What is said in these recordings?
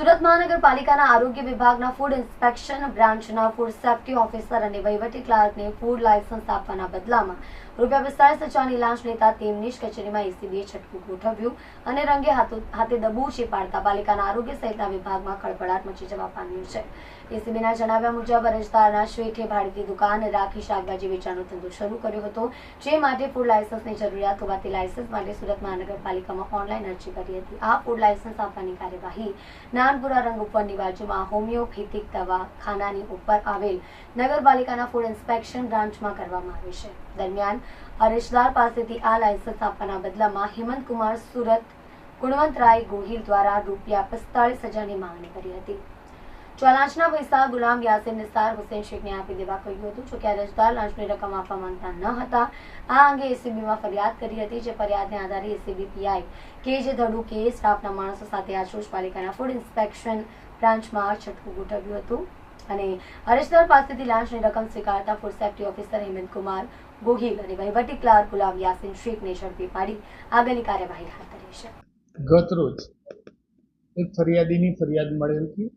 સુરત મહાનગરપાલિકાના આરોગ્ય વિભાગના ફૂડ ઇન્સ્પેક્શન બ્રાન્ચના ફૂડ સેફ્ટી ઓફિસર અને વહીવટી ક્લાર્કને ફૂડ લાયસન્સ આપવાના બદલામાં રૂપિયા પિસ્તાળીસ હજારની લાંચ લેતા તેમની જ કચેરીમાં એસીબીએ છટકું ગોઠવ્યું અને રંગે હાથે દબોચી પાડતા પાલિકાના આરોગ્ય સહિતના વિભાગમાં ખળભળાટ મચી જવા પામ્યું છે. એસીબીના જણાવ્યા મુજબ અરજદારના શેઠે ભાડેથી દુકાન રાખી શાકભાજી વેચાણનો ધંધો શરૂ કર્યો હતો, જે માટે ફૂડ લાયસન્સની જરૂરિયાત હોવાથી લાયસન્સ માટે સુરત મહાનગરપાલિકામાં ઓનલાઈન અરજી કરી હતી. આ ફૂડ લાયસન્સ આપવાની કાર્યવાહી નાનપુરા રંગ બાજુમાં હોમિયોપેથિક દવાખાનાની ઉપર આવેલ નગરપાલિકાના ફૂડ ઇન્સ્પેક્શન બ્રાન્ચમાં કરવામાં આવી છે. દરમિયાન અરજદાર પાસેથી આ લાયસન્સ આપવાના બદલામાં હેમંતકુમાર સુરત ગુણવંતરાય ગોહિલ દ્વારા રૂપિયા પિસ્તાળીસ હજારની માંગણી કરી હતી. જો લાંચના પૈસા ગુલામ યાસીન નિસાર હુસેન શેખને આપી દેવા કહ્યું હતું જોકે અરજદાર લાંચની રકમ આપવા માંગતા ન હતા. આ અંગે એસીબીમાં ફરિયાદ કરી હતી, જે ફરિયાદને આધારે એસીબી પીઆઈ કે જે ધડુકે સ્ટાફના માણસો સાથે આજરોજ પાલિકાના ફૂડ ઇન્સ્પેક્શન બ્રાન્ચમાં છટકું ગોઠવ્યું હતું. અને અરજદાર પાસેથી લાંચની રકમ સ્વીકારતા food safety officer Hemant Kumar Gohil અને વહીવટી ક્લાર્ક ગુલામ યાસીન શેખને ઝડપી પાડી આગળની કાર્યવાહી હાથ ધરી છે. ગત રોજ એક ફરિયાદીની ફરિયાદ મળેલ હતી.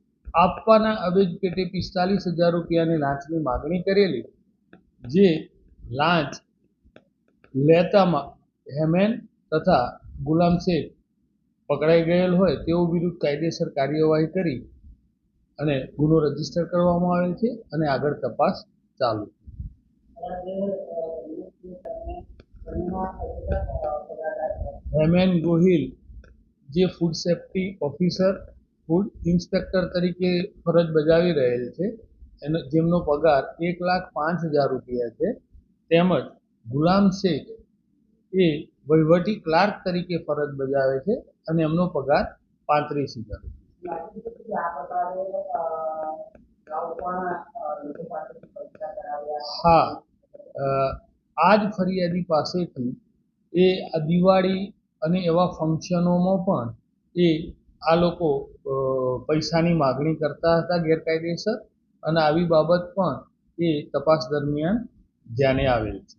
આપવાના અવેજ પેટે પિસ્તાલીસ હજાર રૂપિયાની લાંચની માગણી કરેલી, જે લાંચ લેતામાં હેમેન તથા ગુલામ શેખ પકડાઈ ગયેલ હોય તેઓ વિરુદ્ધ કાયદેસર કાર્યવાહી કરી અને ગુનો રજિસ્ટર કરવામાં આવેલ છે અને આગળ તપાસ ચાલુ. હેમેન ગોહિલ, જે food safety officer food inspector તરીકે ફરજ બજાવી રહેલ છે. એનો, જેમનો પગાર એક લાખ પાંચ હજાર રૂપિયા છે. તેમજ ગુલામ શેખ એ વહીવટી ક્લાર્ક તરીકે ફરજ બજાવે છે અને એમનો પગાર પાંત્રીસ હજાર હા આ જ ફરિયાદી પાસેથી એ દિવાળી અને એવા ફંક્શનોમાં પણ એ આ લોકો પૈસાની માગણી કરતા હતા ગેરકાયદેસર અને આવી બાબત પણ એ તપાસ દરમિયાન ધ્યાને આવેલ છે.